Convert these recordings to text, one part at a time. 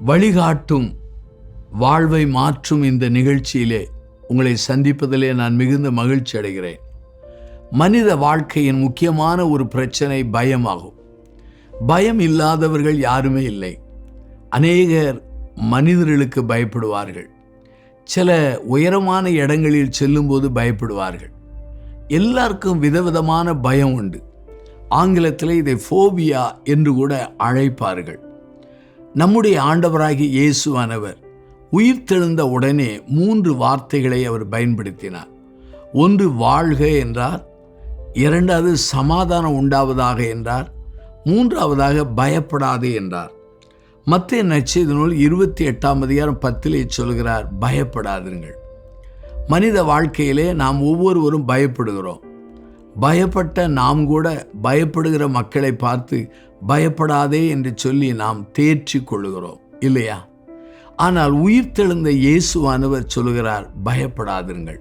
வழிகாட்டும் வாழ்வை மாற்றும் இந்த நிகழ்ச்சியிலே உங்களை சந்திப்பதிலே நான் மிகுந்த மகிழ்ச்சி அடைகிறேன். மனித வாழ்க்கையின் முக்கியமான ஒரு பிரச்சனை பயமாகும். பயம் இல்லாதவர்கள் யாருமே இல்லை. அநேகர் மனிதர்களுக்கு பயப்படுவார்கள். சில உயரமான இடங்களில் செல்லும்போது பயப்படுவார்கள். எல்லாருக்கும் விதவிதமான பயம் உண்டு. ஆங்கிலத்தில் இதை ஃபோபியா என்று கூட அழைப்பார்கள். நம்முடைய ஆண்டவராகி இயேசுவானவர் உயிர்த்தெழுந்த உடனே மூன்று வார்த்தைகளை அவர் பயன்படுத்தினார். ஒன்று வாழ்க என்றார். இரண்டாவது சமாதானம் உண்டாவதாக என்றார். மூன்றாவதாக பயப்படாது என்றார். மத்திய நச்சு நூல் இருபத்தி எட்டாம் அதிகாரம் பத்திலே சொல்கிறார் பயப்படாதீர்கள் மனித வாழ்க்கையிலே நாம் ஒவ்வொருவரும் பயப்படுகிறோம். பயப்பட்ட நாம் கூட பயப்படுகிற மக்களை பார்த்து பயப்படாதே என்று சொல்லி நாம் தேர்ச்சி கொள்ளுகிறோம் இல்லையா? ஆனால் உயிர்த்தெழுந்த இயேசுவானவர் சொல்லுகிறார் பயப்படாதிருங்கள்.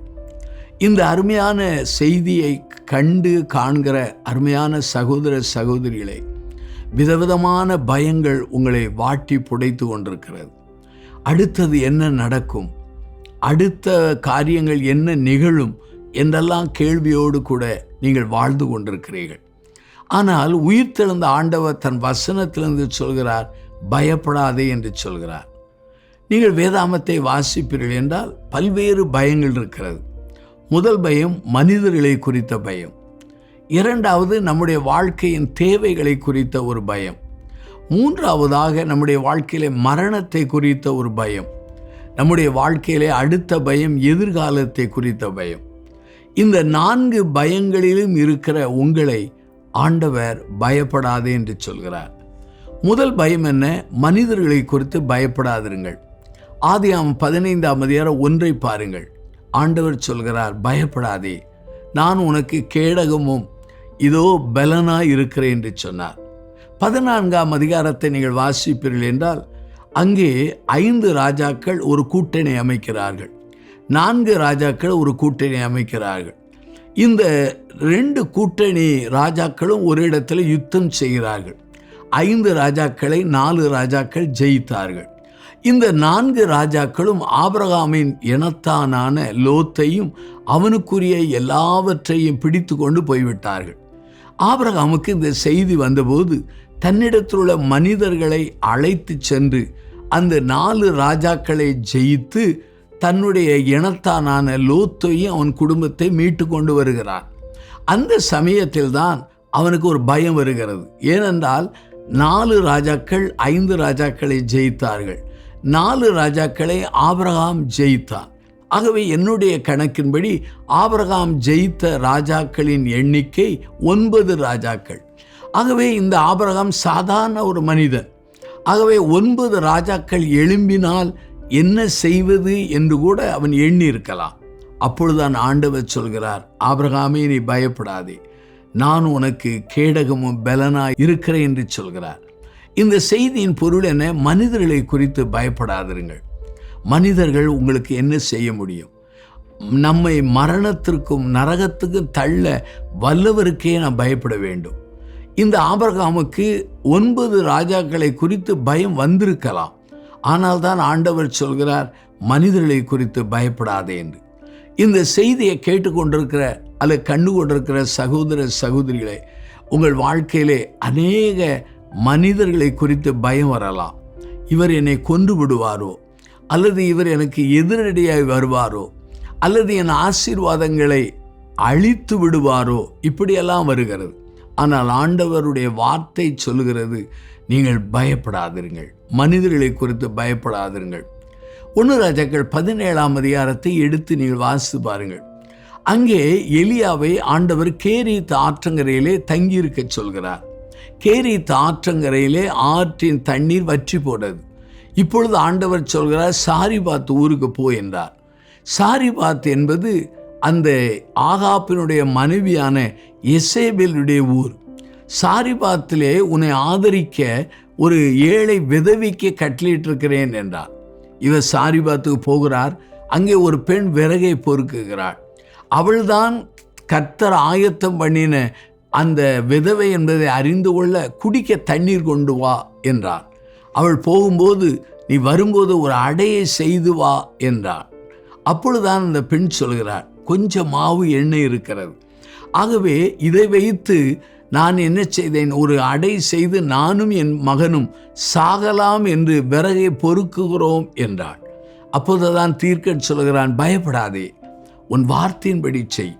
இந்த அருமையான செய்தியை கண்டு காண்கிற அருமையான சகோதர சகோதரிகளை விதவிதமான பயங்கள் உங்களை வாட்டி புடைத்து கொண்டிருக்கிறது. அடுத்தது என்ன நடக்கும்? அடுத்த காரியங்கள் என்ன நிகழும்? என்றெல்லாம் கேள்வியோடு கூட நீங்கள் வாழ்ந்து கொண்டிருக்கிறீர்கள். ஆனால் உயிர்த்தெழுந்த ஆண்டவர் தன் வசனத்திலிருந்து சொல்கிறார் பயப்படாதே என்று சொல்கிறார். நீங்கள் வேதாமத்தை வாசிப்பீர்கள் என்றால் பல்வேறு பயங்கள் இருக்கிறது. முதல் பயம் மனிதர்களை குறித்த பயம். இரண்டாவது நம்முடைய வாழ்க்கையின் தேவைகளை குறித்த ஒரு பயம். மூன்றாவதாக நம்முடைய வாழ்க்கையிலே மரணத்தை குறித்த ஒரு பயம். நம்முடைய வாழ்க்கையிலே அடுத்த பயம் எதிர்காலத்தை குறித்த பயம். இந்த நான்கு பயங்களிலும் இருக்கிற உங்களை ஆண்டவர் பயப்படாதே என்று சொல்கிறார். முதல் பயம் என்ன? மனிதர்களை குறித்து பயப்படாதிருங்கள். ஆதியாம் பதினைந்தாம் அதிகாரம் ஒன்றை பாருங்கள். ஆண்டவர் சொல்கிறார் பயப்படாதே நான் உனக்கு கேடகமும் இதோ பலனாய் இருக்கிறேன் என்று சொன்னார். பதினான்காம் அதிகாரத்தை நீங்கள் வாசிப்பீர்கள் என்றால் அங்கே ஐந்து ராஜாக்கள் ஒரு கூட்டணி அமைக்கிறார்கள். நான்கு ராஜாக்கள் ஒரு கூட்டணி அமைக்கிறார்கள். இந்த ரெண்டு கூட்டணி ராஜாக்களும் ஒரு இடத்துல யுத்தம் செய்கிறார்கள். ஐந்து ராஜாக்களை நாலு ராஜாக்கள் ஜெயித்தார்கள். இந்த நான்கு ராஜாக்களும் ஆபிரகாமின் இனத்தானான லோத்தையும் அவனுக்குரிய எல்லாவற்றையும் பிடித்து கொண்டு போய்விட்டார்கள். ஆபிரகாமுக்கு இந்த செய்தி வந்தபோது தன்னிடத்தில் உள்ள மனிதர்களை அழைத்து சென்று அந்த நாலு ராஜாக்களை ஜெயித்து தன்னுடைய இனத்தானான லூத்தையும் அவன் குடும்பத்தை மீட்டு கொண்டு வருகிறான். அந்த சமயத்தில் தான் அவனுக்கு ஒரு பயம் வருகிறது. ஏனென்றால் நாலு ராஜாக்கள் ஐந்து ராஜாக்களை ஜெயித்தார்கள். நாலு ராஜாக்களை ஆபிரகாம் ஜெயித்தான். ஆகவே என்னுடைய கணக்கின்படி ஆபிரகாம் ஜெயித்த ராஜாக்களின் எண்ணிக்கை ஒன்பது ராஜாக்கள். ஆகவே இந்த ஆபிரகாம் சாதாரண ஒரு மனிதன். ஆகவே ஒன்பது ராஜாக்கள் எழும்பினால் என்ன செய்வது என்று கூட அவன் எண்ணி இருக்கலாம் அப்பொழுதுதான் ஆண்டவர் சொல்கிறார் ஆபிரகாமே நீ பயப்படாதே. நான் உனக்கு கேடகமும் பலனாய் இருக்கிறேன் என்று சொல்கிறார். இந்த செய்தியின் பொருள் என்ன? மனிதர்களை குறித்து பயப்படாதிருங்கள். மனிதர்கள் உங்களுக்கு என்ன செய்ய முடியும்? நம்மை மரணத்திற்கும் நரகத்துக்கும் தள்ள வல்லவருக்கே நாம் பயப்பட வேண்டும். இந்த ஆபரகாமுக்கு ஒன்பது ராஜாக்களை குறித்து பயம் வந்திருக்கலாம். ஆனால் தான் ஆண்டவர் சொல்கிறார் மனிதர்களை குறித்து பயப்படாதே என்று. இந்த செய்தியை கேட்டுக்கொண்டிருக்கிற அல்லது கண்டு கொண்டிருக்கிற சகோதர சகோதரிகளே உங்கள் வாழ்க்கையிலே அநேக மனிதர்களை குறித்து பயம் வரலாம். இவர் என்னை கொன்று விடுவாரோ? அல்லது இவர் எனக்கு எதிரடியாய் வருவாரோ? அல்லது என் ஆசீர்வாதங்களை அழித்து விடுவாரோ? இப்படியெல்லாம் வருகிறது. ஆனால் ஆண்டவருடைய வார்த்தை சொல்கிறது நீங்கள் பயப்படாதிருங்கள். மனிதர்களை குறித்து பயப்படாதிருங்கள். ஒன்று ராஜாக்கள் பதினேழாம் அதிகாரத்தை எடுத்து நீங்கள் வாசித்து பாருங்கள். அங்கே எலியாவை ஆண்டவர் கேரித் ஆற்றங்கரையிலே தங்கியிருக்க சொல்கிறார். கேரித் ஆற்றங்கரையிலே ஆற்றின் தண்ணீர் வற்றி போடுது இப்பொழுது ஆண்டவர் சொல்கிறார் சாரிபாத் ஊருக்கு போ என்றார். சாரிபாத் என்பது அந்த ஆகாப்பினுடைய மனைவியான எசேபேலுடைய ஊர். சாரிபாத்திலே உன்னை ஆதரிக்க ஒரு ஏழை விதவிக்கு கட்டளிட்டிருக்கிறேன் என்றார். இவர் சாரிபாத்துக்கு போகிறார். அங்கே ஒரு பெண் விறகை பொறுக்குகிறாள். அவள்தான் கத்தர் ஆயத்தம் பண்ணின அந்த விதவை என்பதை அறிந்து கொள்ள குடிக்க தண்ணீர் கொண்டு வா என்றார். அவள் போகும்போது நீ வரும்போது ஒரு அடையை செய்து வா என்றார் அப்பொழுதுதான் அந்த பெண் சொல்கிறார் கொஞ்சம் மாவு எண்ணெய் இருக்கிறது. ஆகவே இதை வைத்து நான் என்ன செய்தேன்? ஒரு அடை செய்து நானும் என் மகனும் சாகலாம் என்று விறகை பொறுக்குகிறோம் என்றாள். அப்போதுதான் தீர்க்கன் சொல்கிறான் பயப்படாதே உன் வார்த்தையின்படி செய்.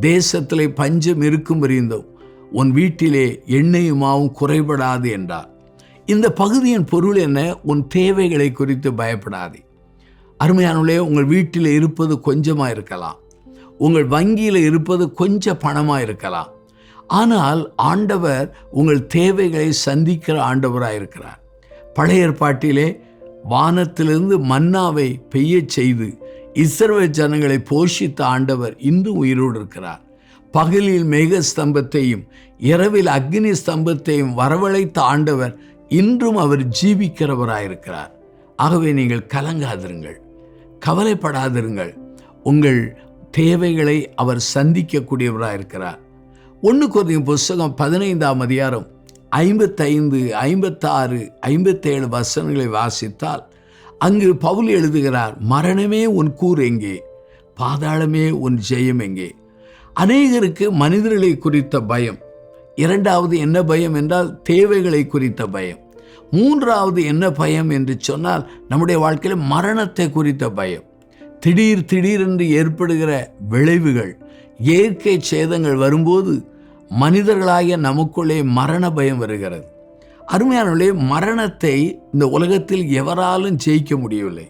தேசத்திலே பஞ்சம் இருக்கும் அறிந்தோம் உன் வீட்டிலே எண்ணெயுமாவும் குறைபடாது என்றார் இந்த பகுதியின் பொருள் என்ன? உன் தேவைகளை குறித்து பயப்படாதே. அருமையானுள்ளே உங்கள் வீட்டில் இருப்பது கொஞ்சமாக இருக்கலாம் உங்கள் வங்கியில் இருப்பது கொஞ்சம் பணமாக இருக்கலாம் ஆனால் ஆண்டவர் உங்கள் தேவைகளை சந்திக்கிற ஆண்டவராக இருக்கிறார் பழைய ஏற்பாட்டிலே வானத்திலிருந்து மன்னாவை பெய்யச் செய்து இஸ்ரவேல் ஜனங்களை போஷித்த ஆண்டவர் இந்து உயிரோடு இருக்கிறார். பகலில் மேக ஸ்தம்பத்தையும் இரவில் அக்னி ஸ்தம்பத்தையும் வரவழைத்த ஆண்டவர் இன்றும் அவர் ஜீவிக்கிறவராயிருக்கிறார். ஆகவே நீங்கள் கலங்காதிருங்கள் கவலைப்படாதிருங்கள். உங்கள் தேவைகளை அவர் சந்திக்கக்கூடியவராக இருக்கிறார் ஒன்று குறையும் புஸ்தகம் பதினைந்தாம் அதிகாரம் ஐம்பத்தைந்து ஐம்பத்தாறு ஐம்பத்தேழு வசனங்களை வாசித்தால் அங்கு பவுல் எழுதுகிறார் மரணமே உன் கூர் எங்கே? பாதாளமே உன் ஜெயம் எங்கே? அநேகருக்கு மனிதர்களை குறித்த பயம். இரண்டாவது என்ன பயம் என்றால் தேவைகளை குறித்த பயம். மூன்றாவது என்ன பயம் என்று சொன்னால் நம்முடைய வாழ்க்கையில் மரணத்தை குறித்த பயம். திடீர் திடீரென்று ஏற்படுகிற விளைவுகள் இயற்கை சேதங்கள் வரும்போது மனிதர்களாகிய நமக்குள்ளே மரண பயம் வருகிறது. அருமையானவர்களே மரணத்தை இந்த உலகத்தில் எவராலும் ஜெயிக்க முடியவில்லை.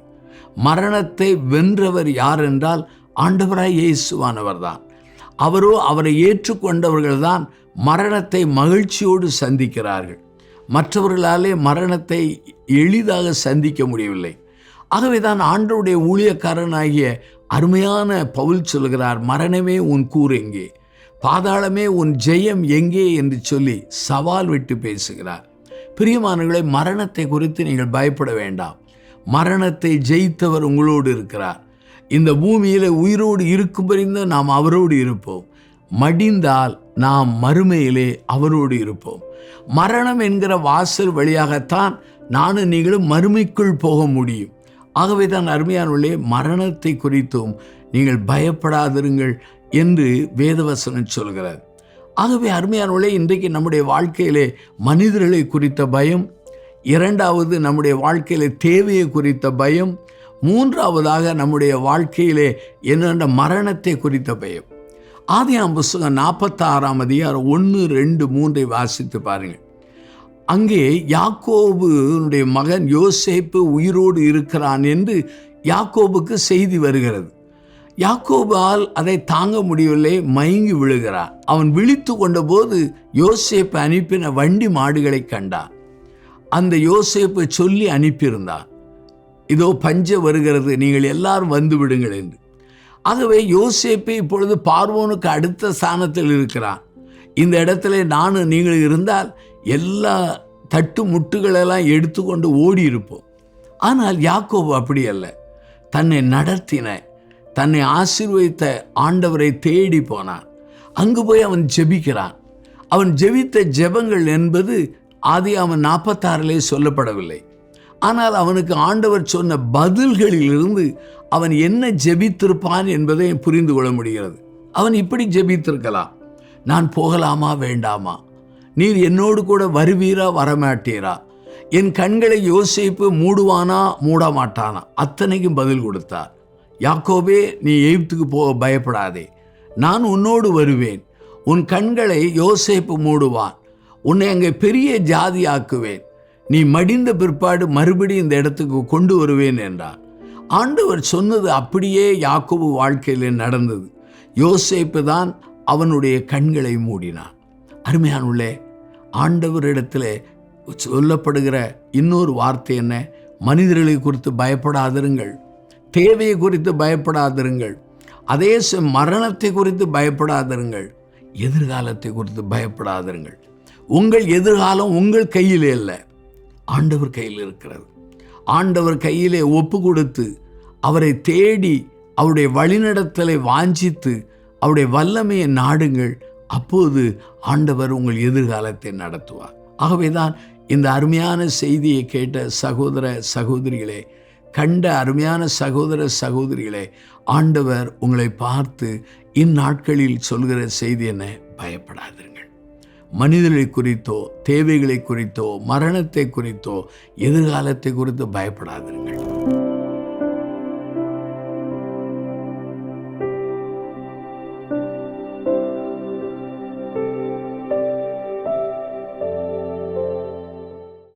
மரணத்தை வென்றவர் யார் என்றால் ஆண்டவராய் இயேசுவானவர் தான் அவரோ அவரை ஏற்றுக்கொண்டவர்கள்தான் மரணத்தை மகிழ்ச்சியோடு சந்திக்கிறார்கள். மற்றவர்களாலே மரணத்தை எளிதாக சந்திக்க முடியவில்லை. ஆகவே தான் ஆண்டவருடைய ஊழியக்காரனாகிய அருமையான பவுல் சொல்கிறார் மரணமே உன் கூறு எங்கே? பாதாளமே உன் ஜெயம் எங்கே என்று சொல்லி சவால் விட்டு பேசுகிறார். பிரியமானவர்களை மரணத்தை குறித்து நீங்கள் பயப்பட வேண்டாம். மரணத்தை ஜெயித்தவர் உங்களோடு இருக்கிறார். இந்த பூமியில் உயிரோடு இருக்கும் வரைந்து நாம் அவரோடு இருப்போம். மடிந்தால் நாம் மறுமையிலே அவரோடு இருப்போம். மரணம் என்கிற வாசல் வழியாகத்தான் நானும் நீங்களும் மறுமைக்குள் போக முடியும். ஆகவே தான் அருமையானவர்களே மரணத்தை குறித்தும் நீங்கள் பயப்படாதிருங்கள் என்று வேதவசனம் சொல்கிறார். ஆகவே அருமையானவர்களே இன்றைக்கு நம்முடைய வாழ்க்கையிலே மனிதர்களை குறித்த பயம் இரண்டாவது நம்முடைய வாழ்க்கையிலே தேவையை குறித்த பயம் மூன்றாவதாக நம்முடைய வாழ்க்கையிலே என்னென்ன மரணத்தை குறித்த பயம். ஆதியாம் புஸ்தகம் நாற்பத்தாறாம் அதிகாரம் ஒன்று ரெண்டு மூன்றை வாசித்து பாருங்கள். அங்கே யாக்கோபுனுடைய மகன் யோசேப்பு உயிரோடு இருக்கிறான் என்று யாக்கோபுக்கு செய்தி வருகிறது. யாக்கோபால் அதை தாங்க முடியவில்லை மயங்கி விழுகிறான் அவன் விழித்து கொண்டபோது யோசேப்பு அனுப்பின வண்டி மாடுகளை கண்டான். அந்த யோசேப்பு சொல்லி அனுப்பியிருந்தான் இதோ பஞ்ச வருகிறது நீங்கள் எல்லாரும் வந்து விடுங்கள் என்று. ஆகவே யோசேப்பு இப்பொழுது பார்வோனுக்கு அடுத்த ஸ்தானத்தில் இருக்கிறான். இந்த இடத்துல நானும் நீங்கள் இருந்தால் எல்லா தட்டு முட்டுகளெல்லாம் எடுத்துக்கொண்டு ஓடி இருப்போம் ஆனால் யாக்கோபு அப்படி அல்ல. தன்னை நடத்தின தன்னை ஆசீர்வதித்த ஆண்டவரை தேடி போனான். அங்கு போய் அவன் ஜெபிக்கிறான். அவன் ஜெபித்த ஜெபங்கள் என்பது ஆதி அவன் நாற்பத்தாறிலே சொல்லப்படவில்லை. ஆனால் அவனுக்கு ஆண்டவர் சொன்ன பதில்களிலிருந்து அவன் என்ன ஜெபித்திருப்பான் என்பதை புரிந்து கொள்ள முடிகிறது. அவன் இப்படி ஜெபித்திருக்கலாம். நான் போகலாமா வேண்டாமா? நீர் என்னோடு கூட வருவீரா வரமாட்டீரா? என் கண்களை யோசிப்பு மூடுவானா மூட மாட்டானா அத்தனைக்கும் பதில் கொடுத்தார். யாக்கோபே நீ எகிப்துக்கு போக பயப்படாதே. நான் உன்னோடு வருவேன். உன் கண்களை யோசேப்பு மூடுவான். உன்னை அங்கே பெரிய ஜாதி ஆக்குவேன் நீ மடிந்த பிற்பாடு மறுபடியும் இந்த இடத்துக்கு கொண்டு வருவேன் என்றார். ஆண்டவர் சொன்னது அப்படியே யாக்கோபு வாழ்க்கையில் நடந்தது. யோசேப்பு தான் அவனுடைய கண்களை மூடினான். அருமையானுள்ளே ஆண்டவரிடத்தில் சொல்லப்படுகிற இன்னொரு வார்த்தை என்ன? மனிதர்களை குறித்து பயப்படாதிருங்கள். தேவையை குறித்து பயப்படாதிருங்கள். அதே ச- மரணத்தை குறித்து பயப்படாதிருங்கள். எதிர்காலத்தை குறித்து பயப்படாதிருங்கள். உங்கள் எதிர்காலம் உங்கள் கையிலே இல்லை ஆண்டவர் கையில் இருக்கிறது. ஆண்டவர் கையிலே ஒப்பு கொடுத்து அவரை தேடி அவருடைய வழிநடத்தலை வாஞ்சித்து அவருடைய வல்லமையை நாடுங்கள். அப்போது ஆண்டவர் உங்கள் எதிர்காலத்தை நடத்துவார். ஆகவேதான் இந்த அருமையான செய்தியை கேட்ட சகோதர சகோதரிகளே கண்ட அருமையான சகோதர சகோதரிகளே ஆண்டவர் உங்களை பார்த்து இந்நாட்களில் சொல்கிற செய்தி என்ன? பயப்படாதீர்கள் மனிதர்களை குறித்தோ தேவைகளை குறித்தோ மரணத்தை குறித்தோ எதிர்காலத்தை குறித்து பயப்படாதீர்கள்